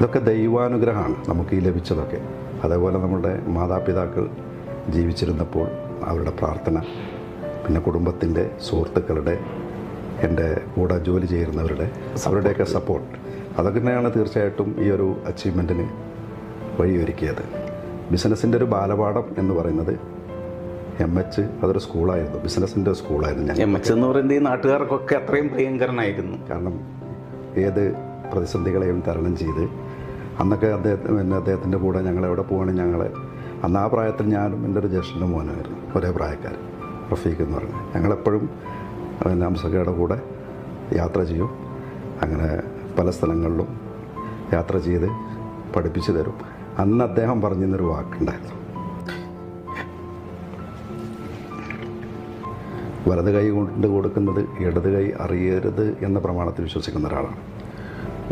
ഇതൊക്കെ ദൈവാനുഗ്രഹമാണ് നമുക്ക് ഈ ലഭിച്ചതൊക്കെ. അതേപോലെ നമ്മുടെ മാതാപിതാക്കൾ ജീവിച്ചിരുന്നപ്പോൾ അവരുടെ പ്രാർത്ഥന പിന്നെ കുടുംബത്തിന്റെ സുഹൃത്തുക്കളുടെ എന്റെ കൂടെ ജോലി ചെയ്യുന്നവരുടെ അവരുടെയൊക്കെ സപ്പോർട്ട് അതൊക്കെ തന്നെയാണ് തീർച്ചയായിട്ടും ഈ ഒരു അച്ചീവ്മെന്റിന് വഴിയൊരുക്കിയത്. ബിസിനസ്സിന്റെ ഒരു ബാലപാഠം എന്ന് പറയുന്നത് എം എച്ച് അതൊരു സ്കൂളായിരുന്നു. ബിസിനസ്സിന്റെ സ്കൂളായിരുന്നു ഞാൻ എം എച്ച് എന്ന് പറയുന്നത് ഈ നാട്ടുകാർക്കൊക്കെ അത്രയും പ്രിയങ്കരനായിരുന്നു. കാരണം ഏത് പ്രതിസന്ധികളെയും തരണം ചെയ്ത് അന്നൊക്കെ അദ്ദേഹത്തിന് പിന്നെ അദ്ദേഹത്തിന്റെ കൂടെ ഞങ്ങൾ എവിടെ പോവുകയാണെങ്കിൽ ഞങ്ങൾ അന്ന് ആ പ്രായത്തിൽ ഞാനും എന്റെ ഒരു ജ്യേഷ്ഠന്റെ മോനായിരുന്നു ഒരേ പ്രായക്കാരൻ റഫീഖ് എന്ന് പറഞ്ഞു. ഞങ്ങളെപ്പോഴും പിന്നെ അംസക്കയുടെ കൂടെ യാത്ര ചെയ്യും. അങ്ങനെ പല സ്ഥലങ്ങളിലും യാത്ര ചെയ്ത് പഠിപ്പിച്ചു തരും. അന്ന് അദ്ദേഹം പറഞ്ഞിരുന്നൊരു വാക്കുണ്ടായിരുന്നു. വലത് കൈ കൊണ്ട് കൊടുക്കുന്നത് ഇടത് കൈ അറിയരുത് എന്ന പ്രമാണത്തിൽ വിശ്വസിക്കുന്ന ഒരാളാണ്.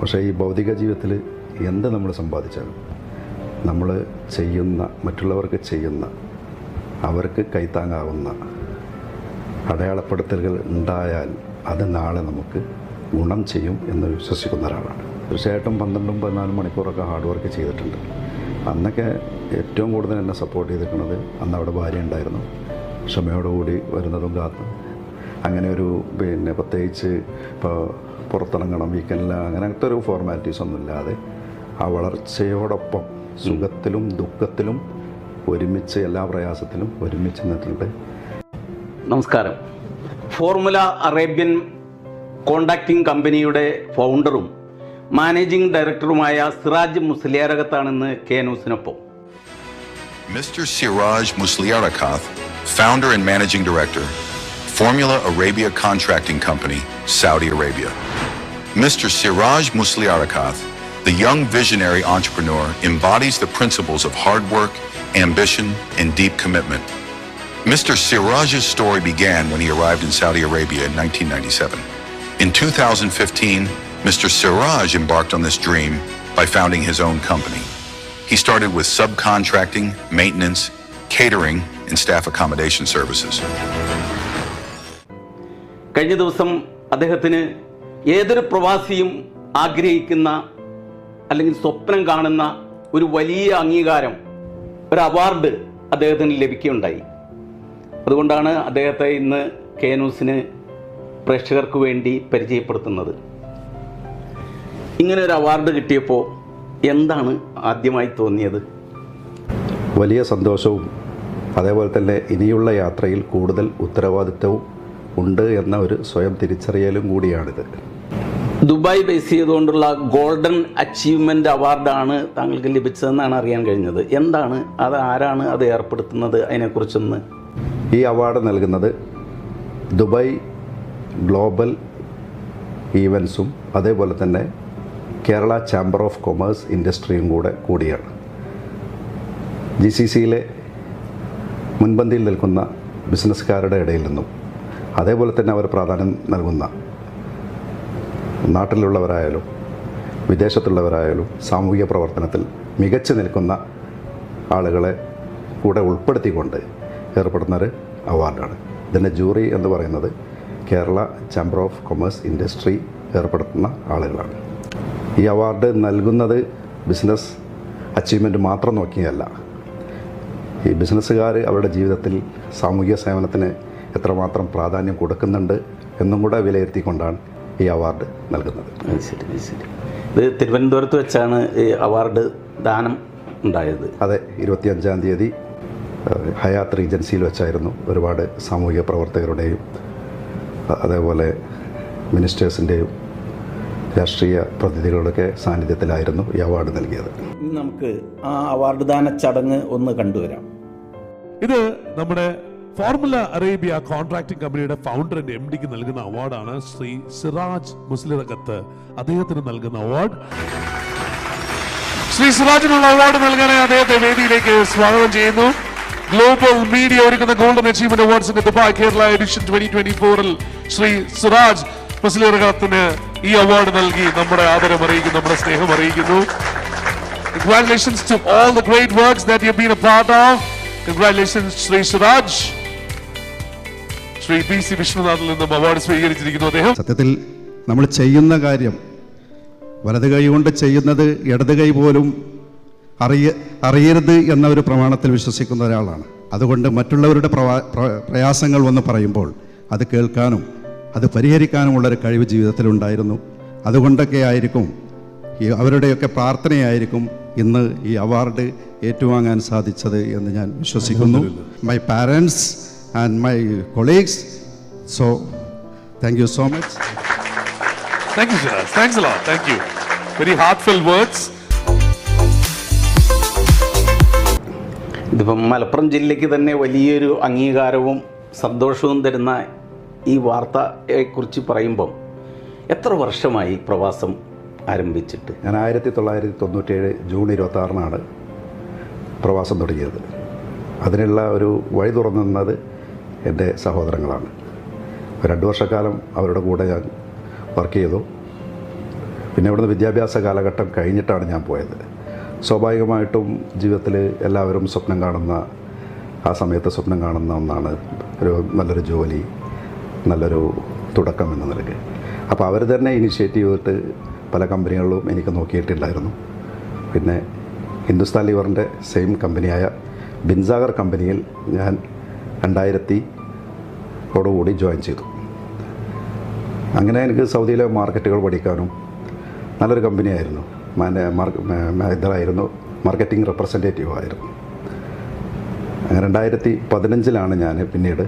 പക്ഷേ ഈ ഭൗതിക ജീവിതത്തിൽ എന്ത് നമ്മൾ സമ്പാദിച്ചാലും നമ്മൾ ചെയ്യുന്ന മറ്റുള്ളവർക്ക് ചെയ്യുന്ന അവർക്ക് കൈത്താങ്ങാവുന്ന അടയാളപ്പെടുത്തലുകൾ ഉണ്ടായാൽ അത് നാളെ നമുക്ക് ഗുണം ചെയ്യും എന്ന് വിശ്വസിക്കുന്ന ഒരാളാണ്. തീർച്ചയായിട്ടും പന്ത്രണ്ടും പതിനാലും മണിക്കൂറൊക്കെ ഹാർഡ് വർക്ക് ചെയ്തിട്ടുണ്ട്. അന്നൊക്കെ ഏറ്റവും കൂടുതൽ എന്നെ സപ്പോർട്ട് ചെയ്തിരിക്കുന്നത് അന്ന് അവിടെ ഭാര്യ ഉണ്ടായിരുന്നു. ക്ഷമയോടുകൂടി വരുന്നതും കാത്ത്. അങ്ങനെ ഒരു പിന്നെ പ്രത്യേകിച്ച് ഇപ്പോൾ പുറത്തിറങ്ങണം വീക്കെൻഡിൽ അങ്ങനത്തെ ഒരു ഫോർമാലിറ്റീസ് ഒന്നും ഇല്ലാതെ ആ വളർച്ചയോടൊപ്പം സുഖത്തിലും ദുഃഖത്തിലും ഒരുമിച്ച് എല്ലാ പ്രയാസത്തിലും ഒരുമിച്ച് നിന്നിട്ടുണ്ട്. നമസ്കാരം. ഫോർമുല അറേബ്യൻ കോണ്ടാക്ടിങ് കമ്പനിയുടെ ഫൗണ്ടറും മാനേജിംഗ് ഡയറക്ടറുമായ സിറാജ് മുസ്ലിയാരകത്താണെന്ന് K ന്യൂസിനൊപ്പം mister Siraj Musliarakath, founder and managing director formula Arabia Contracting company Saudi Arabia. Mister Siraj Musliarakath, the young visionary entrepreneur, embodies the principles of hard work, ambition, and deep commitment. Mr. Siraj's story began when he arrived in Saudi Arabia in 1997. In 2015, Mr. Siraj embarked on this dream by founding his own company. He started with subcontracting, maintenance, catering, and staff accommodation services. കഴിഞ്ഞ ദിവസം അദ്ദേഹത്തിന് ഏതൊരു പ്രവാസിയും ആഗ്രഹിക്കുന്ന അല്ലെങ്കിൽ സ്വപ്നം കാണുന്ന ഒരു വലിയ അംഗീകാരം ഒരു അവാർഡ് അദ്ദേഹത്തിന് ലഭിക്കുകയുണ്ടായി. അതുകൊണ്ടാണ് അദ്ദേഹത്തെ ഇന്ന് കെ പ്രേക്ഷകർക്ക് വേണ്ടി പരിചയപ്പെടുത്തുന്നത്. ഇങ്ങനെ ഒരു അവാർഡ് കിട്ടിയപ്പോൾ എന്താണ് ആദ്യമായി തോന്നിയത്? വലിയ സന്തോഷവും അതേപോലെ തന്നെ ഇനിയുള്ള യാത്രയിൽ കൂടുതൽ ഉത്തരവാദിത്വവും ഉണ്ട് എന്ന ഒരു സ്വയം തിരിച്ചറിയലും കൂടിയാണിത്. ദുബായ് ബേസ് ചെയ്തുകൊണ്ടുള്ള ഗോൾഡൻ അച്ചീവ്മെന്റ് അവാർഡാണ് താങ്കൾക്ക് ലഭിച്ചതെന്നാണ് അറിയാൻ കഴിഞ്ഞത്. എന്താണ്? അത് ആരാണ് അത് ഏർപ്പെടുത്തുന്നത്? അതിനെക്കുറിച്ചൊന്ന്. ഈ അവാർഡ് നൽകുന്നത് ദുബായ് ഗ്ലോബൽ ഈവൻസും അതേപോലെ തന്നെ കേരള ചാമ്പർ ഓഫ് കൊമേഴ്സ് ഇൻഡസ്ട്രിയും കൂടെ കൂടിയാണ്. ജി സി സിയിലെ മുൻപന്തിയിൽ നിൽക്കുന്ന ബിസിനസ്സുകാരുടെ ഇടയിൽ നിന്നും അതേപോലെ തന്നെ അവർ പ്രാധാന്യം നൽകുന്ന നാട്ടിലുള്ളവരായാലും വിദേശത്തുള്ളവരായാലും സാമൂഹിക പ്രവർത്തനത്തിൽ മികച്ചു നിൽക്കുന്ന ആളുകളെ കൂടെ ഉൾപ്പെടുത്തിക്കൊണ്ട് ഏർപ്പെടുന്ന ഒരു അവാർഡാണ്. ഇതിന്റെ ജൂറി എന്ന് പറയുന്നത് Kerala chamber of commerce industry ഏർപ്പെടുത്തുന്ന ആളുകളാണ്. ഈ അവാർഡ് നൽകുന്നത് ബിസിനസ് അച്ചീവ്മെന്റ് മാത്രം നോക്കിയല്ല. ഈ ബിസിനസ്സുകാർ അവരുടെ ജീവിതത്തിൽ സാമൂഹിക സേവനത്തിന് എത്രമാത്രം പ്രാധാന്യം കൊടുക്കുന്നുണ്ട് എന്നും കൂടെ വിലയിരുത്തിക്കൊണ്ടാണ് ഈ അവാർഡ് നൽകുന്നത്. ശരി ശരി. ഇത് തിരുവനന്തപുരത്ത് വെച്ചാണ് ഈ അവാർഡ് ദാനം ഉണ്ടായത്. അതെ ഇരുപത്തിയഞ്ചാം തീയതി ഹയാത്ത് റീജൻസിയിൽ വെച്ചായിരുന്നു ഒരുപാട് സാമൂഹിക പ്രവർത്തകരുടെയും അതേപോലെ മിനിസ്റ്റേഴ്സിന്റെയും രാഷ്ട്രീയ പ്രതിനിധികളുടെയൊക്കെ സാന്നിധ്യത്തിലായിരുന്നു ഈ അവാർഡ് നൽകിയത്. ഇനി നമുക്ക് ആ അവാർഡ് ദാന ചടങ്ങ് ഒന്ന് കണ്ടുവരാം. ഇത് നമ്മുടെ ഫോർമുല അറേബ്യ കോൺട്രാക്ടിംഗ് കമ്പനിയുടെ ഫൗണ്ടറിന്റെ എം ഡിക്ക് നൽകുന്ന അവാർഡാണ് ശ്രീ സിറാജ് മുസ്ലിറകത്ത് അദ്ദേഹത്തിന് നൽകുന്ന അവാർഡ് ശ്രീ സിറാജിനുള്ള അവാർഡ് നൽകാനായി അദ്ദേഹത്തെ വേദിയിലേക്ക് സ്വാഗതം ചെയ്യുന്നു ഗ്ലോബൽ മീഡിയ ഒരുക്കുന്ന golden achievement അവാർഡ്സിന്റെ Dubai Kerala edition twenty twenty ഫോറിൽ ശ്രീ സിറാജ് മുസ്ലിറകത്തിന് ഈ അവാർഡ് നൽകി നമ്മുടെ ആദരം അറിയിക്കുന്നു നമ്മുടെ സ്നേഹം അറിയിക്കുന്നു Congratulations to all the great works that you've been a part of. Congratulations, Sri Siraj. Sri P C വിഷ്ണുനാഥിൽ നിന്നും അവാർഡ് സ്വീകരിച്ചിരിക്കുന്നു അദ്ദേഹം. സത്യത്തിൽ നമ്മൾ ചെയ്യുന്ന കാര്യം വലത് കൈ കൊണ്ട് ചെയ്യുന്നത് ഇടത് കൈ പോലും അറിയ അറിയരുത് എന്ന ഒരു പ്രമാണത്തിൽ വിശ്വസിക്കുന്ന ഒരാളാണ്. അതുകൊണ്ട് മറ്റുള്ളവരുടെ പ്രയാസങ്ങൾ വന്ന് പറയുമ്പോൾ അത് കേൾക്കാനും അത് പരിഹരിക്കാനുമുള്ളൊരു കഴിവ് ജീവിതത്തിലുണ്ടായിരുന്നു അതുകൊണ്ടൊക്കെ ആയിരിക്കും ഈ അവരുടെയൊക്കെ പ്രാർത്ഥനയായിരിക്കും ഇന്ന് ഈ അവാർഡ് ഏറ്റുവാങ്ങാൻ സാധിച്ചത് എന്ന് ഞാൻ വിശ്വസിക്കുന്നു. My parents and my colleagues. So, thank you so much. Thank you, Shiraz. Thanks a lot. Thank you. Very heartfelt words. ഇതിപ്പം മലപ്പുറം ജില്ലയ്ക്ക് തന്നെ വലിയൊരു അംഗീകാരവും സന്തോഷവും തരുന്ന ഈ വാർത്തയെക്കുറിച്ച് പറയുമ്പം എത്ര വർഷമായി പ്രവാസം ആരംഭിച്ചിട്ട് ഞാൻ ആയിരത്തി തൊള്ളായിരത്തി തൊണ്ണൂറ്റേഴ് ജൂൺ ഇരുപത്തി ആറിനാണ് പ്രവാസം തുടങ്ങിയത് അതിനുള്ള ഒരു വഴി തുറന്നു തുറന്നത് എന്റെ സഹോദരങ്ങളാണ്. രണ്ട് വർഷക്കാലം അവരുടെ കൂടെ ഞാൻ വർക്ക് ചെയ്തു. പിന്നെ ഇവിടുന്ന് വിദ്യാഭ്യാസ കാലഘട്ടം കഴിഞ്ഞിട്ടാണ് ഞാൻ പോയത്. സ്വാഭാവികമായിട്ടും ജീവിതത്തിൽ എല്ലാവരും സ്വപ്നം കാണുന്ന ആ സമയത്ത് സ്വപ്നം കാണുന്ന ഒന്നാണ് ഒരു നല്ലൊരു ജോലി നല്ലൊരു തുടക്കം എന്ന നിലയ്ക്ക്. അപ്പോൾ അവർ തന്നെ ഇനിഷ്യേറ്റീവ് ചെയ്തിട്ട് പല കമ്പനികളിലും എനിക്ക് നോക്കിയിട്ടുണ്ടായിരുന്നു പിന്നെ ഹിന്ദുസ്ഥാൻ ലിവറിന്റെ സെയിം കമ്പനിയായ ബിൻസാഗർ കമ്പനിയിൽ ഞാൻ രണ്ടായിരത്തി ഓടുകൂടി ജോയിൻ ചെയ്തു. അങ്ങനെ എനിക്ക് സൗദിയിലെ മാർക്കറ്റുകൾ പഠിക്കാനും നല്ലൊരു കമ്പനിയായിരുന്നു ഇതായിരുന്നു മാർക്കറ്റിംഗ് റെപ്രസെന്റേറ്റീവ് ആയിരുന്നു. അങ്ങനെ രണ്ടായിരത്തി പതിനഞ്ചിലാണ് ഞാൻ പിന്നീട്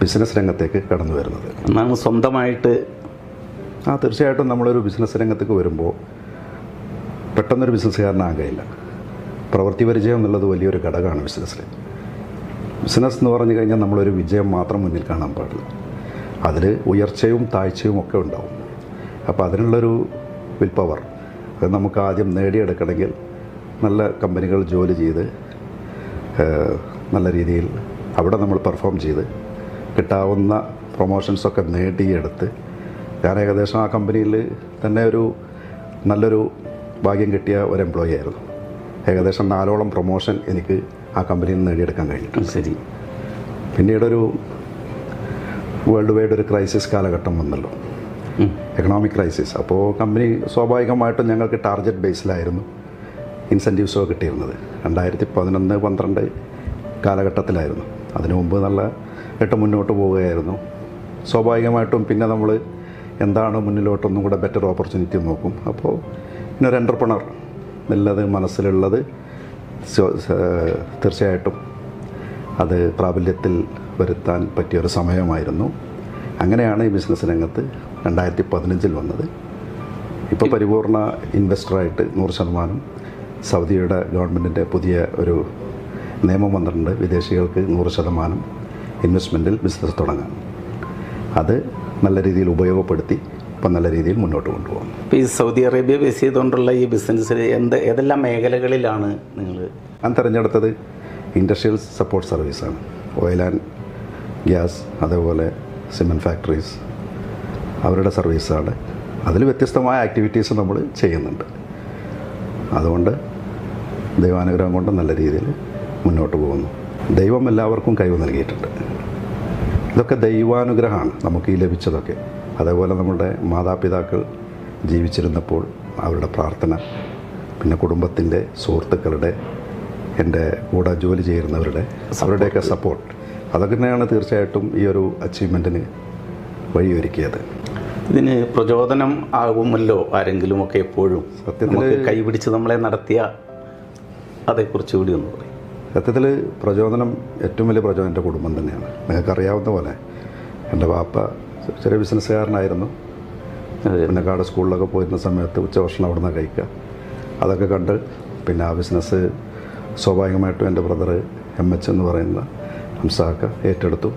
ബിസിനസ് രംഗത്തേക്ക് കടന്നു വരുന്നത്. നമ്മൾ സ്വന്തമായിട്ട്? ആ തീർച്ചയായിട്ടും നമ്മളൊരു ബിസിനസ് രംഗത്തേക്ക് വരുമ്പോൾ പെട്ടെന്നൊരു ബിസിനസ്സുകാരനാകില്ല പ്രവൃത്തി പരിചയം എന്നുള്ളത് വലിയൊരു ഘടകമാണ് ബിസിനസ്സിൽ ബിസിനസ് എന്ന് പറഞ്ഞു കഴിഞ്ഞാൽ നമ്മളൊരു വിജയം മാത്രം മുന്നിൽ കാണാൻ പാടില്ല. അതിൽ ഉയർച്ചയും താഴ്ചയും ഒക്കെ ഉണ്ടാവും. അപ്പോൾ അതിനുള്ളൊരു വിൽ പവർ അത് നമുക്ക് ആദ്യം നേടിയെടുക്കണമെങ്കിൽ നല്ല കമ്പനികൾ ജോലി ചെയ്ത് നല്ല രീതിയിൽ അവിടെ നമ്മൾ പെർഫോം ചെയ്ത് കിട്ടാവുന്ന പ്രൊമോഷൻസൊക്കെ നേടിയെടുത്ത് ഞാൻ ഏകദേശം ആ കമ്പനിയിൽ തന്നെ ഒരു നല്ലൊരു ഭാഗ്യം കിട്ടിയ ഒരു എംപ്ലോയി ആയിരുന്നു. ഏകദേശം നാലോളം പ്രൊമോഷൻ എനിക്ക് ആ കമ്പനിയിൽ നിന്ന് നേടിയെടുക്കാൻ കഴിഞ്ഞിട്ടുണ്ട്. ശരി. പിന്നീടൊരു വേൾഡ് വൈഡ് ഒരു ക്രൈസിസ് കാലഘട്ടം വന്നല്ലോ. എക്കണോമിക് ക്രൈസിസ് അപ്പോൾ കമ്പനി സ്വാഭാവികമായിട്ടും ഞങ്ങൾക്ക് ടാർഗറ്റ് ബേസിലായിരുന്നു ഇൻസെന്റീവ്സോ കിട്ടിയിരുന്നത്. രണ്ടായിരത്തി പതിനൊന്ന് പന്ത്രണ്ട് കാലഘട്ടത്തിലായിരുന്നു. അതിനു മുമ്പ് നല്ല എട്ട് മുന്നോട്ട് പോവുകയായിരുന്നു. സ്വാഭാവികമായിട്ടും പിന്നെ നമ്മൾ എന്താണ് മുന്നിലോട്ടൊന്നും കൂടെ ബെറ്റർ ഓപ്പർച്യൂണിറ്റി നോക്കും. അപ്പോൾ പിന്നെ ഒരു എന്റർപ്രണർ എന്നുള്ളത് മനസ്സിലുള്ളത് തീർച്ചയായിട്ടും അത് പ്രാബല്യത്തിൽ വരുത്താൻ പറ്റിയൊരു സമയമായിരുന്നു. അങ്ങനെയാണ് ഈ ബിസിനസ് രംഗത്ത് രണ്ടായിരത്തി പതിനഞ്ചിൽ വന്നത് ഇപ്പോൾ പരിപൂർണ ഇൻവെസ്റ്ററായിട്ട് നൂറ് ശതമാനം സൗദിയുടെ ഗവൺമെന്റിന്റെ പുതിയ ഒരു നിയമം വന്നിട്ടുണ്ട് വിദേശികൾക്ക് നൂറ് ശതമാനം ഇൻവെസ്റ്റ്മെന്റിൽ ബിസിനസ് തുടങ്ങാൻ. അത് നല്ല രീതിയിൽ ഉപയോഗപ്പെടുത്തി ഇപ്പം നല്ല രീതിയിൽ മുന്നോട്ട് കൊണ്ടുപോകും ഇപ്പോൾ ഈ സൗദി അറേബ്യ ബേസ് ചെയ്തുകൊണ്ടുള്ള ഈ ബിസിനസ്സിൽ എന്ത് ഏതെല്ലാം മേഖലകളിലാണ് നിങ്ങൾ ഞാൻ തിരഞ്ഞെടുത്തത് ഇൻഡസ്ട്രിയൽ സപ്പോർട്ട് സർവീസാണ് ഓയിൽ ആൻഡ് ഗ്യാസ് അതേപോലെ സിമെന്റ് ഫാക്ടറീസ് അവരുടെ സർവീസാണ് അതിൽ വ്യത്യസ്തമായ ആക്ടിവിറ്റീസ് നമ്മൾ ചെയ്യുന്നുണ്ട്. അതുകൊണ്ട് ദൈവാനുഗ്രഹം കൊണ്ട് നല്ല രീതിയിൽ മുന്നോട്ട് പോകുന്നു. ദൈവം എല്ലാവർക്കും കഴിവ് നൽകിയിട്ടുണ്ട്. ഇതൊക്കെ ദൈവാനുഗ്രഹമാണ്. നമുക്ക് ഈ ലഭിച്ചതൊക്കെ. അതേപോലെ നമ്മുടെ മാതാപിതാക്കൾ ജീവിച്ചിരുന്നപ്പോൾ അവരുടെ പ്രാർത്ഥന പിന്നെ കുടുംബത്തിന്റെ സുഹൃത്തുക്കളുടെ എന്റെ കൂടെ ജോലി ചെയ്യുന്നവരുടെ അവരുടെയൊക്കെ സപ്പോർട്ട് അതൊക്കെ തന്നെയാണ് തീർച്ചയായിട്ടും ഈ ഒരു അച്ചീവ്മെന്റിന് വഴിയൊരുക്കിയത്. ഇതിന് പ്രചോദനം ആകുമല്ലോ ആരെങ്കിലുമൊക്കെ എപ്പോഴും? സത്യത്തിൽ കൈപിടിച്ച് നമ്മളെ നടത്തിയ അതേക്കുറിച്ച് കൂടി ഒന്ന് പറയും. സത്യത്തിൽ പ്രചോദനം ഏറ്റവും വലിയ പ്രചോദനം എന്റെ കുടുംബം തന്നെയാണ്. നിങ്ങൾക്കറിയാവുന്ന പോലെ എന്റെ വാപ്പ ചെറിയ ബിസിനസ്സുകാരനായിരുന്നു. പിന്നെ കാട് സ്കൂളിലൊക്കെ പോയിരുന്ന സമയത്ത് ഉച്ചഭക്ഷണം അവിടെ നിന്ന് കഴിക്കുക. അതൊക്കെ കണ്ട് പിന്നെ ആ ബിസിനസ് സ്വാഭാവികമായിട്ടും എന്റെ ബ്രദർ എം എച്ച് എന്ന് പറയുന്ന ഹംസാക്ക ഏറ്റെടുത്തു.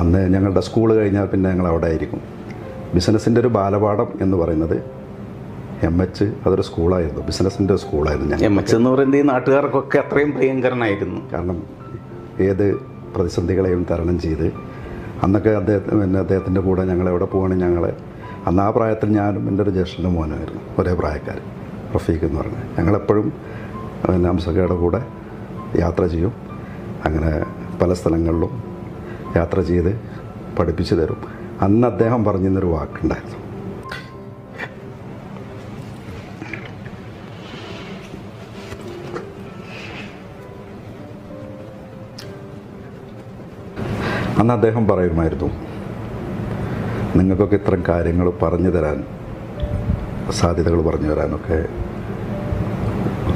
അന്ന് ഞങ്ങളുടെ സ്കൂൾ കഴിഞ്ഞാൽ പിന്നെ ഞങ്ങൾ അവിടെ ആയിരിക്കും. ബിസിനസ്സിന്റെ ഒരു ബാലപാഠം എന്ന് പറയുന്നത് എം എച്ച് അതൊരു സ്കൂളായിരുന്നു. ബിസിനസ്സിന്റെ സ്കൂളായിരുന്നു ഞാൻ എം എച്ച് എന്ന് പറയുന്നത് ഈ നാട്ടുകാർക്കൊക്കെ അത്രയും പ്രിയങ്കരനായിരുന്നു. കാരണം ഏത് പ്രതിസന്ധികളെയും തരണം ചെയ്ത് അന്നൊക്കെ അദ്ദേഹത്തിന് പിന്നെ അദ്ദേഹത്തിന്റെ കൂടെ ഞങ്ങൾ എവിടെ പോവുകയാണെങ്കിൽ ഞങ്ങൾ അന്ന് ആ പ്രായത്തിൽ ഞാനും എന്റെ ഒരു ജ്യേഷ്ഠന്റെ മോനായിരുന്നു ഒരേ പ്രായക്കാർ റഫീഖ് എന്ന് പറഞ്ഞ്. ഞങ്ങളെപ്പോഴും പിന്നെ അംസക്കയുടെ കൂടെ യാത്ര ചെയ്യും. അങ്ങനെ പല സ്ഥലങ്ങളിലും യാത്ര ചെയ്ത് പഠിപ്പിച്ചു തരും. അന്ന് അദ്ദേഹം പറഞ്ഞിരുന്നൊരു വാക്കുണ്ടായിരുന്നു. അന്ന് അദ്ദേഹം പറയുമായിരുന്നു നിങ്ങൾക്കൊക്കെ ഇത്തരം കാര്യങ്ങൾ പറഞ്ഞു തരാൻ സാധ്യതകൾ പറഞ്ഞു തരാനൊക്കെ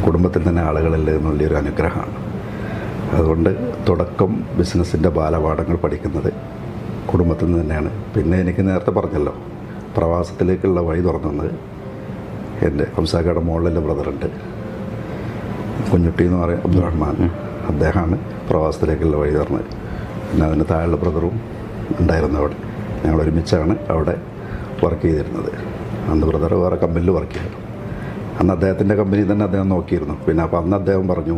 കുടുംബത്തിൽ തന്നെ ആളുകളില്ല എന്നുള്ളൊരു അനുഗ്രഹമാണ്. അതുകൊണ്ട് തുടക്കം ബിസിനസ്സിന്റെ ബാലപാഠങ്ങൾ പഠിക്കുന്നത് കുടുംബത്തിൽ നിന്ന് തന്നെയാണ്. പിന്നെ എനിക്ക് നേരത്തെ പറഞ്ഞല്ലോ പ്രവാസത്തിലേക്കുള്ള വഴി തുറന്നത് എന്റെ ഹംസാക്കയുടെ മുകളിലെ ബ്രദറുണ്ട്. കുഞ്ഞുട്ടി എന്ന് പറയും അബ്ദുറഹ്മാൻ അദ്ദേഹമാണ് പ്രവാസത്തിലേക്കുള്ള വഴി തുറന്നത്. പിന്നെ അതിന് താഴെയുള്ള ബ്രദറും ഉണ്ടായിരുന്നു അവിടെ. ഞങ്ങൾ ഒരുമിച്ചാണ് അവിടെ വർക്ക് ചെയ്തിരുന്നത്. അന്ന് ബ്രദർ വേറെ കമ്പനിയിൽ വർക്ക് ചെയ്തിരുന്നു അന്ന് അദ്ദേഹത്തിന്റെ കമ്പനി തന്നെ അദ്ദേഹം നോക്കിയിരുന്നു. പിന്നെ അപ്പോൾ അന്ന് അദ്ദേഹം പറഞ്ഞു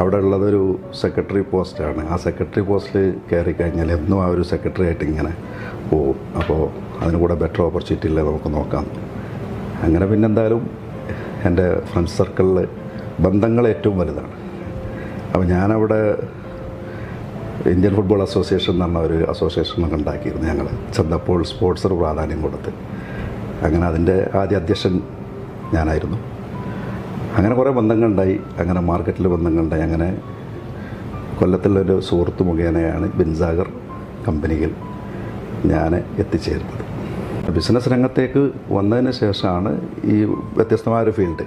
അവിടെ ഉള്ളതൊരു സെക്രട്ടറി പോസ്റ്റാണ് ആ സെക്രട്ടറി പോസ്റ്റിൽ കയറി കഴിഞ്ഞാൽ എന്നും ആ ഒരു സെക്രട്ടറി ആയിട്ട് ഇങ്ങനെ പോവും. അപ്പോൾ അതിന് കൂടെ ബെറ്റർ ഓപ്പർച്യൂണിറ്റി ഇല്ലേ നമുക്ക് നോക്കാം. അങ്ങനെ പിന്നെ എന്തായാലും എന്റെ ഫ്രണ്ട്സ് സർക്കിളിൽ ബന്ധങ്ങൾ ഏറ്റവും വലുതാണ്. അപ്പോൾ ഞാനവിടെ ഇന്ത്യൻ ഫുട്ബോൾ അസോസിയേഷൻ എന്ന് പറഞ്ഞ ഒരു അസോസിയേഷനൊക്കെ ഉണ്ടാക്കിയിരുന്നു ഞങ്ങൾ ചെന്നപ്പോൾ സ്പോർട്സിന് പ്രാധാന്യം കൊടുത്ത്. അങ്ങനെ അതിന്റെ ആദ്യ അധ്യക്ഷൻ ഞാനായിരുന്നു. അങ്ങനെ കുറേ ബന്ധങ്ങളുണ്ടായി. അങ്ങനെ മാർക്കറ്റിൽ ബന്ധങ്ങളുണ്ടായി. അങ്ങനെ കൊല്ലത്തിലൊരു സുഹൃത്ത് മുഖേനയാണ് ബിൻസാഗർ കമ്പനിയിൽ ഞാൻ എത്തിച്ചേരുന്നത് ബിസിനസ് രംഗത്തേക്ക് വന്നതിന് ശേഷമാണ് ഈ വ്യത്യസ്തമായൊരു ഫീൽഡ്.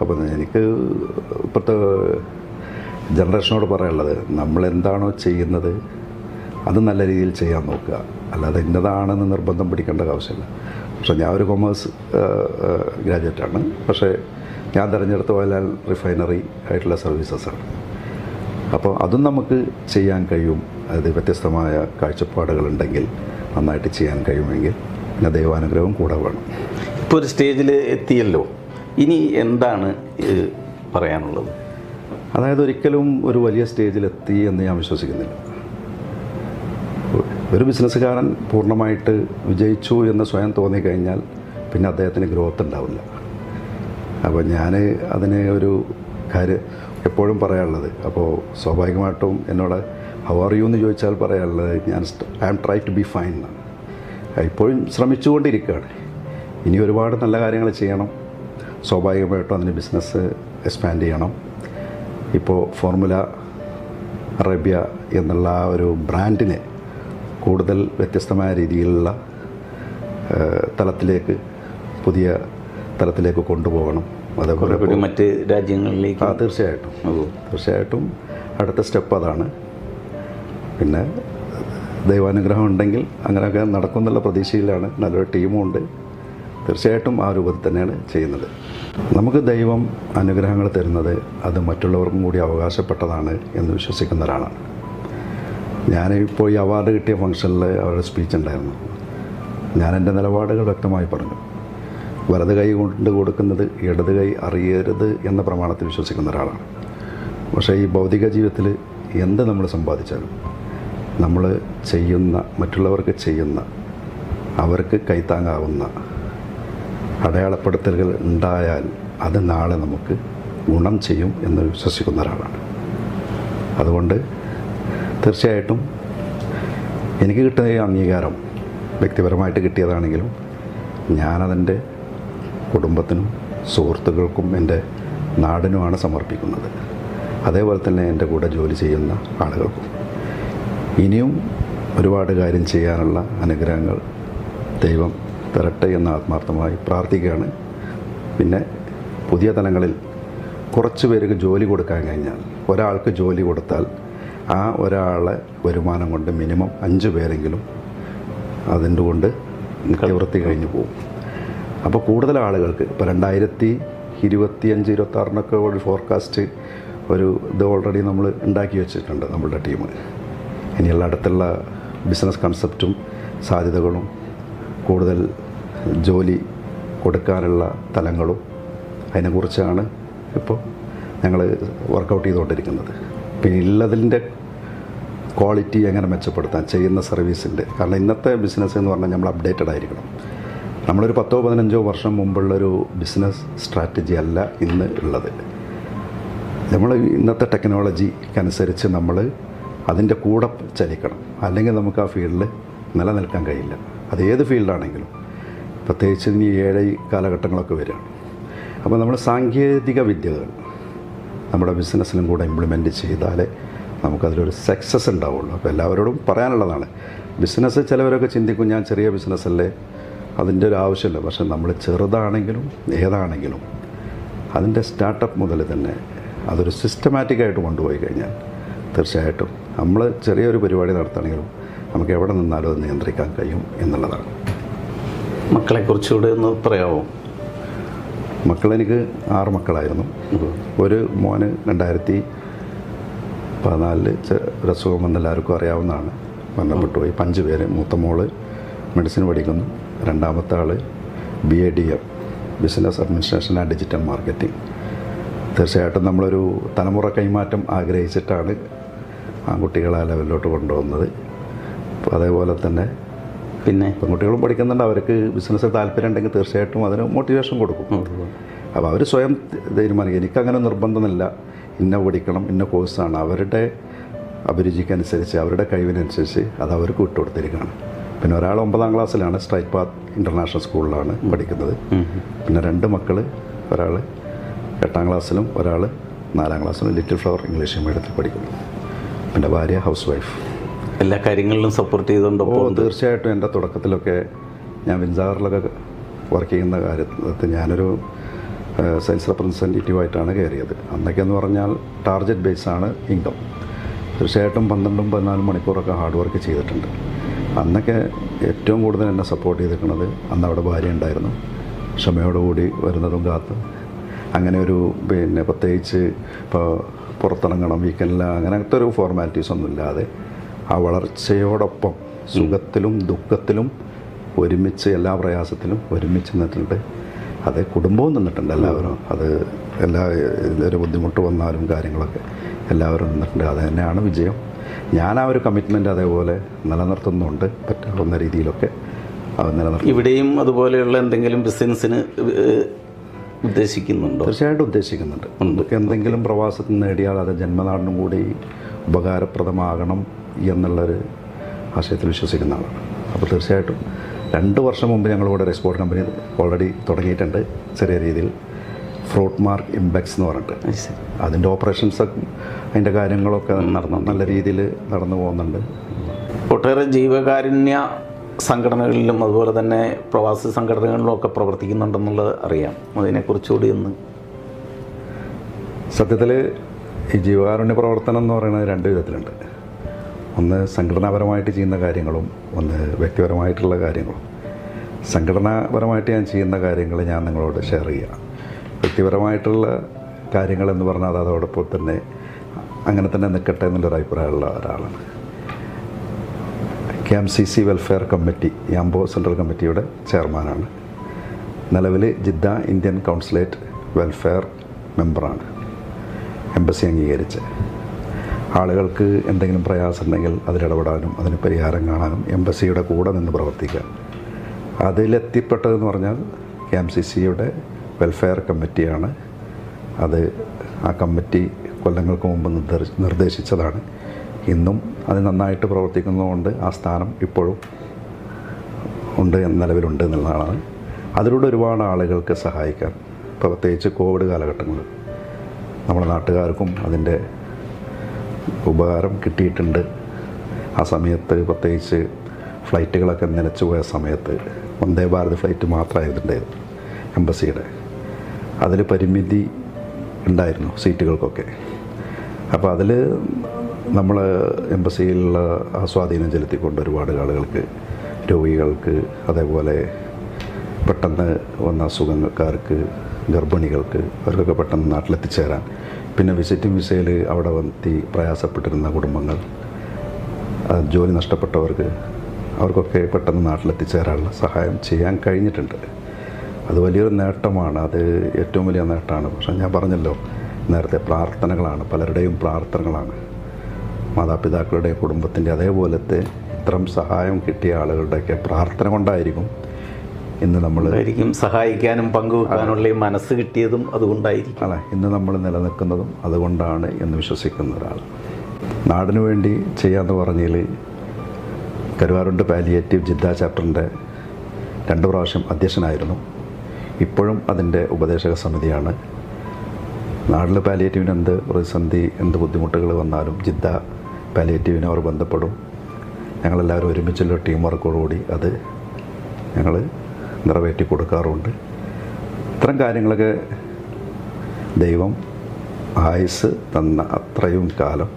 അപ്പോൾ എനിക്ക് ഇപ്പോഴത്തെ ജനറേഷനോട് പറയാനുള്ളത് നമ്മൾ എന്താണോ ചെയ്യുന്നത് അത് നല്ല രീതിയിൽ ചെയ്യാൻ നോക്കുക. അല്ലാതെ ഇന്നതാണെന്ന് നിർബന്ധം പിടിക്കേണ്ട ആവശ്യമില്ല. പക്ഷെ ഞാൻ ഒരു കൊമേഴ്സ് ഗ്രാജുവേറ്റാണ്. പക്ഷേ ഞാൻ തിരഞ്ഞെടുത്ത പോയാൽ റിഫൈനറി ആയിട്ടുള്ള സർവീസസാണ്. അപ്പോൾ അതും നമുക്ക് ചെയ്യാൻ കഴിയും. അത് വ്യത്യസ്തമായ കാഴ്ചപ്പാടുകളുണ്ടെങ്കിൽ നന്നായിട്ട് ചെയ്യാൻ കഴിയുമെങ്കിൽ പിന്നെ ദൈവാനുഗ്രഹവും കൂടെ വേണം. ഇപ്പോൾ ഒരു സ്റ്റേജിൽ എത്തിയല്ലോ. ഇനി എന്താണ് പറയാനുള്ളത്? അതായത് ഒരിക്കലും ഒരു വലിയ സ്റ്റേജിലെത്തി എന്ന് ഞാൻ വിശ്വസിക്കുന്നില്ല. ഒരു ബിസിനസ്സുകാരൻ പൂർണമായിട്ട് വിജയിച്ചു എന്ന് സ്വയം തോന്നിക്കഴിഞ്ഞാൽ പിന്നെ അദ്ദേഹത്തിന് ഗ്രോത്ത് ഉണ്ടാവില്ല. അപ്പോൾ ഞാൻ അതിന് ഒരു കാര്യം എപ്പോഴും പറയാനുള്ളത്. അപ്പോൾ സ്വാഭാവികമായിട്ടും എന്നോട് ഹൗ ആർ യു എന്ന് ചോദിച്ചാൽ പറയാനുള്ളത് ഞാൻ I am try to be fine എന്നാണ്. ഇപ്പോഴും ശ്രമിച്ചുകൊണ്ടിരിക്കുകയാണ്. ഇനി ഒരുപാട് നല്ല കാര്യങ്ങൾ ചെയ്യണം. സ്വാഭാവികമായിട്ടും അതിന് ബിസിനസ് എക്സ്പാൻഡ് ചെയ്യണം. ഇപ്പോൾ ഫോർമുല അറേബ്യ എന്നുള്ള ആ ഒരു ബ്രാൻഡിനെ കൂടുതൽ വ്യത്യസ്തമായ രീതിയിലുള്ള തലത്തിലേക്ക് പുതിയ തലത്തിലേക്ക് കൊണ്ടുപോകണം. അതേപോലെ മറ്റ് രാജ്യങ്ങളിലേക്ക് ആ തീർച്ചയായിട്ടും. തീർച്ചയായിട്ടും അടുത്ത സ്റ്റെപ്പ് അതാണ്. പിന്നെ ദൈവാനുഗ്രഹം ഉണ്ടെങ്കിൽ അങ്ങനെയൊക്കെ നടക്കുമെന്നുള്ള പ്രതീക്ഷയിലാണ്. നല്ലൊരു ടീമും ഉണ്ട്. തീർച്ചയായിട്ടും ആ രൂപത്തിൽ തന്നെയാണ് ചെയ്യുന്നത്. നമുക്ക് ദൈവം അനുഗ്രഹങ്ങൾ തരുന്നത് അത് മറ്റുള്ളവർക്കും കൂടി അവകാശപ്പെട്ടതാണ് എന്ന് വിശ്വസിക്കുന്ന ഒരാളാണ്. ഇപ്പോൾ ഈ അവാർഡ് കിട്ടിയ ഫംഗ്ഷനിൽ അവരുടെ സ്പീച്ച് ഉണ്ടായിരുന്നു. ഞാൻ എന്റെ നിലപാടുകൾ വ്യക്തമായി പറഞ്ഞു. വലത് കൈ കൊണ്ട് കൊടുക്കുന്നത് ഇടത് കൈ അറിയരുത് എന്ന പ്രമാണത്തിൽ വിശ്വസിക്കുന്ന ഒരാളാണ്. പക്ഷേ ഈ ഭൗതിക ജീവിതത്തിൽ എന്ത് നമ്മൾ സമ്പാദിച്ചാലും നമ്മൾ ചെയ്യുന്ന മറ്റുള്ളവർക്ക് ചെയ്യുന്ന അവർക്ക് കൈത്താങ്ങാവുന്ന അടയാളപ്പെടുത്തലുകൾ ഉണ്ടായാൽ അത് നാളെ നമുക്ക് ഗുണം ചെയ്യും എന്ന് വിശ്വസിക്കുന്ന ഒരാളാണ്. അതുകൊണ്ട് തീർച്ചയായിട്ടും എനിക്ക് കിട്ടുന്ന ഈ അംഗീകാരം വ്യക്തിപരമായിട്ട് കിട്ടിയതാണെങ്കിലും ഞാനതെന്റെ കുടുംബത്തിനും സുഹൃത്തുക്കൾക്കും എന്റെ നാടിനുമാണ് സമർപ്പിക്കുന്നത്. അതേപോലെ തന്നെ എന്റെ കൂടെ ജോലി ചെയ്യുന്ന ആളുകൾക്കും. ഇനിയും ഒരുപാട് കാര്യം ചെയ്യാനുള്ള അനുഗ്രഹങ്ങൾ ദൈവം തരട്ടെ എന്ന് ആത്മാർത്ഥമായി പ്രാർത്ഥിക്കുകയാണ്. പിന്നെ പുതിയ തലങ്ങളിൽ കുറച്ച് പേർക്ക് ജോലി കൊടുക്കാൻ കഴിഞ്ഞാൽ ഒരാൾക്ക് ജോലി കൊടുത്താൽ ആ ഒരാളെ വരുമാനം കൊണ്ട് മിനിമം അഞ്ച് പേരെങ്കിലും അതിന്റെ കൊണ്ട് കൈവൃത്തി കഴിഞ്ഞു പോകും. അപ്പോൾ കൂടുതൽ ആളുകൾക്ക് ഇപ്പോൾ രണ്ടായിരത്തി ഇരുപത്തി അഞ്ച് ഇരുപത്താറിനൊക്കെ ഒരു ഫോർകാസ്റ്റ് ഒരു ഇത് ഓൾറെഡി നമ്മൾ ഉണ്ടാക്കി വെച്ചിട്ടുണ്ട് നമ്മളുടെ ടീം ഇനിയുള്ള അടുത്തുള്ള ബിസിനസ് കൺസെപ്റ്റും സാധ്യതകളും കൂടുതൽ ജോലി കൊടുക്കാനുള്ള തലങ്ങളും അതിനെക്കുറിച്ചാണ് ഇപ്പോൾ ഞങ്ങൾ വർക്കൗട്ട് ചെയ്തുകൊണ്ടിരിക്കുന്നത്. പിന്നെ ഉള്ളതിന്റെ ക്വാളിറ്റി എങ്ങനെ മെച്ചപ്പെടുത്താം ചെയ്യുന്ന സർവീസിന്റെ കാരണം ഇന്നത്തെ ബിസിനസ് എന്ന് പറഞ്ഞാൽ നമ്മൾ അപ്ഡേറ്റഡ് ആയിരിക്കണം. നമ്മളൊരു പത്തോ പതിനഞ്ചോ വർഷം മുമ്പുള്ളൊരു ബിസിനസ് സ്ട്രാറ്റജി അല്ല ഇന്ന് ഉള്ളത് നമ്മൾ ഇന്നത്തെ ടെക്നോളജിക്കനുസരിച്ച് നമ്മൾ അതിന്റെ കൂടെ ചലിക്കണം. അല്ലെങ്കിൽ നമുക്ക് ആ ഫീൽഡിൽ നിലനിൽക്കാൻ കഴിയില്ല. അത് ഏത് ഫീൽഡാണെങ്കിലും പ്രത്യേകിച്ച് ഇനി ഏഴ് കാലഘട്ടങ്ങളൊക്കെ വരികയാണ്. അപ്പോൾ നമ്മൾ സാങ്കേതിക വിദ്യകൾ നമ്മുടെ ബിസിനസ്സിലും കൂടെ ഇംപ്ലിമെന്റ് ചെയ്താലേ നമുക്കതിലൊരു സക്സസ് ഉണ്ടാവുള്ളൂ. അപ്പോൾ എല്ലാവരോടും പറയാനുള്ളതാണ് ബിസിനസ് ചിലവരൊക്കെ ചിന്തിക്കും ഞാൻ ചെറിയ ബിസിനസ്സല്ലേ? അതിന്റെ ഒരു ആവശ്യമില്ല. പക്ഷെ നമ്മൾ ചെറുതാണെങ്കിലും ഏതാണെങ്കിലും അതിന്റെ സ്റ്റാർട്ടപ്പ് മുതൽ തന്നെ അതൊരു സിസ്റ്റമാറ്റിക്കായിട്ട് കൊണ്ടുപോയി കഴിഞ്ഞാൽ തീർച്ചയായിട്ടും നമ്മൾ ചെറിയൊരു പരിപാടി നടത്തുകയാണെങ്കിലും നമുക്ക് എവിടെ നിന്നാലും അത് നിയന്ത്രിക്കാൻ കഴിയും എന്നുള്ളതാണ്. മക്കളെ കുറിച്ചുകൂടെ ഒന്ന് പറയാമോ? മക്കളെനിക്ക് ആറ് മക്കളായിരുന്നു. ഒരു മോന് രണ്ടായിരത്തി പതിനാലിൽ രസവും വന്ന് എല്ലാവർക്കും അറിയാവുന്നതാണ്. മരണപ്പെട്ടു പോയി. അഞ്ച് പേര്. മൂത്ത മോൾ മെഡിസിൻ പഠിക്കുന്നു. രണ്ടാമത്തെ ആൾ B A D M. Business administration and digital marketing. തീർച്ചയായിട്ടും നമ്മളൊരു തലമുറ കൈമാറ്റം ആഗ്രഹിച്ചിട്ടാണ് ആ ലെവലിലോട്ട് കൊണ്ടുവന്നത്. അതേപോലെ തന്നെ പിന്നെ? പെൺകുട്ടികളും പഠിക്കുന്നുണ്ട്. അവർക്ക് ബിസിനസ്സിൽ താല്പര്യം ഉണ്ടെങ്കിൽ തീർച്ചയായിട്ടും അതിന് മോട്ടിവേഷൻ കൊടുക്കും. അപ്പോൾ അവർ സ്വയം തീരുമാനിക്കും. എനിക്കങ്ങനെ നിർബന്ധമില്ല. ഇന്ന പഠിക്കണം ഇന്ന കോഴ്സാണ്. അവരുടെ അഭിരുചിക്കനുസരിച്ച് അവരുടെ കഴിവിനനുസരിച്ച് അത് അവർക്ക് വിട്ടുകൊടുത്തിരിക്കുകയാണ് പിന്നെ ഒരാൾ ഒമ്പതാം ക്ലാസ്സിലാണ് സ്ട്രൈറ്റ് പാത്ത് ഇന്റർനാഷണൽ സ്കൂളിലാണ് പഠിക്കുന്നത്. പിന്നെ രണ്ട് മക്കൾ ഒരാൾ എട്ടാം ക്ലാസ്സിലും ഒരാൾ നാലാം ക്ലാസ്സിലും ലിറ്റിൽ ഫ്ലവർ ഇംഗ്ലീഷ് മീഡിയത്തിൽ പഠിക്കുന്നു. പിന്നെ ഭാര്യ ഹൗസ് വൈഫ്. എല്ലാ കാര്യങ്ങളിലും സപ്പോർട്ട് ചെയ്തുകൊണ്ട് ഓ തീർച്ചയായിട്ടും എന്റെ തുടക്കത്തിലൊക്കെ ഞാൻ വിൻസാറിലൊക്കെ വർക്ക് ചെയ്യുന്ന കാര്യത്തിൽ ഞാനൊരു സെയിൽസ് റെപ്രസെന്റേറ്റീവായിട്ടാണ് കയറിയത്. അന്നൊക്കെ എന്ന് പറഞ്ഞാൽ ടാർഗറ്റ് ബേസാണ് ഇൻകം തീർച്ചയായിട്ടും പന്ത്രണ്ടും പതിനാലും മണിക്കൂറൊക്കെ ഹാർഡ് വർക്ക് ചെയ്തിട്ടുണ്ട്. അന്നൊക്കെ ഏറ്റവും കൂടുതൽ എന്നെ സപ്പോർട്ട് ചെയ്തിരിക്കുന്നത് അന്ന് അവിടെ ഭാര്യ ഉണ്ടായിരുന്നു. ക്ഷമയോടുകൂടി വരുന്നതും കാത്ത്. അങ്ങനെ ഒരു പിന്നെ പ്രത്യേകിച്ച് ഇപ്പോൾ പുറത്തിറങ്ങണം വീക്കെൻഡിൽ അങ്ങനത്തെ ഒരു ഫോർമാലിറ്റീസ് ഒന്നും ഇല്ലാതെ ആ വളർച്ചയോടൊപ്പം സുഖത്തിലും ദുഃഖത്തിലും ഒരുമിച്ച് എല്ലാ പ്രയാസത്തിലും ഒരുമിച്ച് നിന്നിട്ടുണ്ട്. അത് കുടുംബവും നിന്നിട്ടുണ്ട് എല്ലാവരും. അത് എല്ലാ ഇതൊരു ബുദ്ധിമുട്ട് വന്നാലും കാര്യങ്ങളൊക്കെ എല്ലാവരും നിന്നിട്ടുണ്ട്. അത് തന്നെയാണ് വിജയം. ഞാൻ ആ ഒരു കമ്മിറ്റ്മെന്റ് അതേപോലെ നിലനിർത്തുന്നുണ്ട്. പറ്റാവുന്ന രീതിയിലൊക്കെ അത് നിലനിർത്തും ഇവിടെയും അതുപോലെയുള്ള എന്തെങ്കിലും ബിസിനസ്സിന് ഉദ്ദേശിക്കുന്നുണ്ട്? തീർച്ചയായിട്ടും ഉദ്ദേശിക്കുന്നുണ്ട്. എന്തെങ്കിലും പ്രവാസത്തിൽ നേടിയാൽ അത് ജന്മനാടിനും കൂടി ഉപകാരപ്രദമാകണം. എന്നുള്ളൊരു ആശയത്തിൽ വിശ്വസിക്കുന്ന ആളാണ് അപ്പോൾ തീർച്ചയായിട്ടും രണ്ട് വർഷം മുമ്പ് ഞങ്ങളിവിടെ ഒരു എക്സ്പോർട്ട് കമ്പനി ഓൾറെഡി തുടങ്ങിയിട്ടുണ്ട്. ചെറിയ രീതിയിൽ ഫ്രൂട്ട് മാർക്ക് ഇംബെക്സ് എന്ന് പറഞ്ഞിട്ട്. അതിന്റെ ഓപ്പറേഷൻസ് അതിന്റെ കാര്യങ്ങളൊക്കെ നടന്നു നല്ല രീതിയിൽ നടന്നു പോകുന്നുണ്ട്. ഒട്ടേറെ ജീവകാരുണ്യ സംഘടനകളിലും അതുപോലെ തന്നെ പ്രവാസി സംഘടനകളിലും ഒക്കെ പ്രവർത്തിക്കുന്നുണ്ടെന്നുള്ളത് അറിയാം. അതിനെക്കുറിച്ചുകൂടി ഒന്ന്. സത്യത്തിൽ ഈ ജീവകാരുണ്യ പ്രവർത്തനം എന്ന് പറയുന്നത് രണ്ട് വിധത്തിലുണ്ട്. ഒന്ന് സംഘടനാപരമായിട്ട് ചെയ്യുന്ന കാര്യങ്ങളും ഒന്ന് വ്യക്തിപരമായിട്ടുള്ള കാര്യങ്ങളും. സംഘടനാപരമായിട്ട് ഞാൻ ചെയ്യുന്ന കാര്യങ്ങൾ ഞാൻ നിങ്ങളോട് ഷെയർ ചെയ്യാം. വ്യക്തിപരമായിട്ടുള്ള കാര്യങ്ങളെന്ന് പറഞ്ഞാൽ അത് അതോടൊപ്പം തന്നെ അങ്ങനെ തന്നെ നിൽക്കട്ടെ എന്നുള്ളൊരു അഭിപ്രായമുള്ള ഒരാളാണ്. K M C C welfare committee Yanbu central കമ്മിറ്റിയുടെ ചെയർമാനാണ് നിലവിൽ ജിദ്ദ ഇന്ത്യൻ കൗൺസിലേറ്റ് വെൽഫെയർ മെമ്പറാണ് എംബസി അംഗീകരിച്ച്. ആളുകൾക്ക് എന്തെങ്കിലും പ്രയാസം ഉണ്ടെങ്കിൽ അതിലിടപെടാനും അതിന് പരിഹാരം കാണാനും എംബസിയുടെ കൂടെ നിന്ന് പ്രവർത്തിക്കുക. അതിലെത്തിപ്പെട്ടതെന്ന് പറഞ്ഞാൽ കെ എം സി സിയുടെ വെൽഫെയർ കമ്മിറ്റിയാണ്. അത് ആ കമ്മിറ്റി കൊല്ലങ്ങൾക്ക് മുമ്പ് നിർദ്ദേശിച്ചതാണ്. ഇന്നും അത് നന്നായിട്ട് പ്രവർത്തിക്കുന്നതുകൊണ്ട് ആ സ്ഥാനം ഇപ്പോഴും ഉണ്ട് നിലവിലുണ്ട് എന്നുള്ളതാണ്. അതിലൂടെ ഒരുപാട് ആളുകൾക്ക് സഹായിക്കാൻ പ്രത്യേകിച്ച് കോവിഡ് കാലഘട്ടങ്ങളിൽ നമ്മുടെ നാട്ടുകാർക്കും അതിന്റെ ഉപകാരം കിട്ടിയിട്ടുണ്ട്. ആ സമയത്ത് പ്രത്യേകിച്ച് ഫ്ലൈറ്റുകളൊക്കെ നിലച്ചു പോയ സമയത്ത് വന്ദേ ഭാരത് ഫ്ലൈറ്റ് മാത്രമായിരുന്നുണ്ടായിരുന്നു എംബസിയുടെ അതിൽ പരിമിതി ഉണ്ടായിരുന്നു സീറ്റുകൾക്കൊക്കെ. അപ്പോൾ അതിൽ നമ്മൾ എംബസിയിലുള്ള ആ സ്വാധീനം ചെലുത്തിക്കൊണ്ട് ഒരുപാട് ആളുകൾക്ക് രോഗികൾക്ക് അതേപോലെ പെട്ടെന്ന് വന്ന അസുഖക്കാർക്ക് ഗർഭിണികൾക്ക് അവർക്കൊക്കെ പെട്ടെന്ന് നാട്ടിലെത്തിച്ചേരാൻ പിന്നെ വിസിറ്റിംഗ് വിസയിൽ അവിടെ വന്നെത്തി പ്രയാസപ്പെട്ടിരുന്ന കുടുംബങ്ങൾ ജോലി നഷ്ടപ്പെട്ടവർക്ക് അവർക്കൊക്കെ പെട്ടെന്ന് നാട്ടിലെത്തിച്ചേരാനുള്ള സഹായം ചെയ്യാൻ കഴിഞ്ഞിട്ടുണ്ട്. അത് വലിയൊരു നേട്ടമാണ്. അത് ഏറ്റവും വലിയ നേട്ടമാണ്. പക്ഷേ ഞാൻ പറഞ്ഞല്ലോ നേരത്തെ പ്രാർത്ഥനകളാണ് പലരുടെയും പ്രാർത്ഥനകളാണ്. മാതാപിതാക്കളുടെ കുടുംബത്തിന്റെ അതേപോലത്തെ ഇത്തരം സഹായം കിട്ടിയ ആളുകളുടെയൊക്കെ പ്രാർത്ഥന കൊണ്ടായിരിക്കും ഇന്ന് നമ്മൾ ആയിരിക്കും സഹായിക്കാനും പങ്കുവെക്കാനുള്ള ഈ മനസ്സ് കിട്ടിയതും അതുകൊണ്ടായിരിക്കും. അല്ല ഇന്ന് നമ്മൾ നിലനിൽക്കുന്നതും അതുകൊണ്ടാണ് എന്ന് വിശ്വസിക്കുന്ന ഒരാൾ. നാടിനു വേണ്ടി ചെയ്യാന്ന് പറഞ്ഞതിൽ കരുവാരുണ്ട് പാലിയേറ്റീവ് ജിദ്ദ ചാപ്റ്ററിന്റെ രണ്ട് പ്രാവശ്യം അധ്യക്ഷനായിരുന്നു. ഇപ്പോഴും അതിന്റെ ഉപദേശക സമിതിയാണ്. നാട്ടിൽ പാലിയേറ്റീവിന് എന്ത് പ്രതിസന്ധി എന്ത് ബുദ്ധിമുട്ടുകൾ വന്നാലും ജിദ്ദ പാലിയേറ്റീവിനെ അവർ ബന്ധപ്പെടും. ഞങ്ങളെല്ലാവരും ഒരുമിച്ചുള്ള ടീം വർക്കോടുകൂടി അത് ഞങ്ങൾ നിറവേറ്റി കൊടുക്കാറുണ്ട്. ഇത്തരം കാര്യങ്ങളൊക്കെ ദൈവം ആയുസ് തന്ന അത്രയും കാലം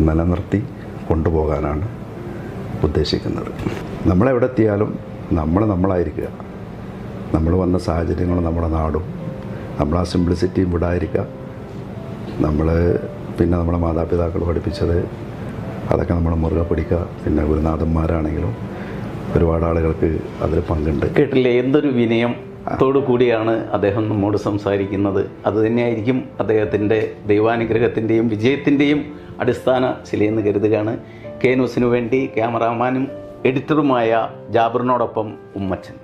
നിലനിർത്തി കൊണ്ടുപോകാനാണ് ഉദ്ദേശിക്കുന്നത്. നമ്മളെവിടെ എത്തിയാലും നമ്മൾ നമ്മളായിരിക്കുക. നമ്മൾ വന്ന സാഹചര്യങ്ങളും നമ്മുടെ നാടും നമ്മൾ ആ സിംപ്ലിസിറ്റിയും വിടാതിരിക്കുക. നമ്മൾ പിന്നെ നമ്മുടെ മാതാപിതാക്കൾ പഠിപ്പിച്ചത് അതൊക്കെ നമ്മൾ മുറുകെ പിടിക്കുക. പിന്നെ ഗുരുനാഥന്മാരാണെങ്കിലും ഒരുപാട് ആളുകൾക്ക് അതിൽ പങ്കുണ്ട്. കേട്ടില്ലേ? എന്തൊരു വിനയത്തോടു കൂടിയാണ് അദ്ദേഹം നമ്മോട് സംസാരിക്കുന്നത്. അത് തന്നെയായിരിക്കും അദ്ദേഹത്തിന്റെ ദൈവാനുഗ്രഹത്തിന്റെയും വിജയത്തിന്റെയും അടിസ്ഥാന ശിലയെന്ന് കരുതുകയാണ്. കെ ന്യൂസിനു വേണ്ടി ക്യാമറാമാനും എഡിറ്ററുമായ ജാബറിനോടൊപ്പം Ummachan.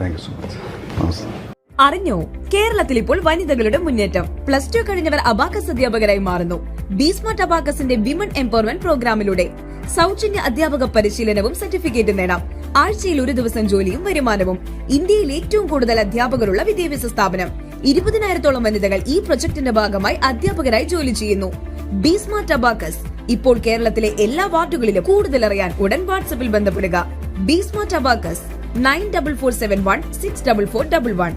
Thank you so much നമസ്കാരം അറിഞ്ഞോ? കേരളത്തിൽ ഇപ്പോൾ വനിതകളുടെ മുന്നേറ്റം. പ്ലസ് ടു കഴിഞ്ഞവർ അബാക്കസ് അധ്യാപകരായി മാറുന്നു. ബീസ്മാർട്ട് അബാക്കസിന്റെ വിമൺ എംപവർമെന്റ് പ്രോഗ്രാമിലൂടെ സൗജന്യ അധ്യാപക പരിശീലനവും സർട്ടിഫിക്കറ്റ് നേടാം. ആഴ്ചയിൽ ഒരു ദിവസം ജോലിയും വരുമാനവും. ഇന്ത്യയിൽ ഏറ്റവും കൂടുതൽ അധ്യാപകരുള്ള വിദ്യാഭ്യാസ സ്ഥാപനം. ഇരുപതിനായിരത്തോളം വനിതകൾ ഈ പ്രൊജക്ടിന്റെ ഭാഗമായി അധ്യാപകരായി ജോലി ചെയ്യുന്നു. ബീസ്മാർട്ട് അബാക്കസ് ഇപ്പോൾ കേരളത്തിലെ എല്ലാ വാർഡുകളിലും കൂടുതൽ അറിയാൻ ഉടൻ വാട്സപ്പിൽ ബന്ധപ്പെടുക. BeSmart abacus nine double four seven one six double four double one.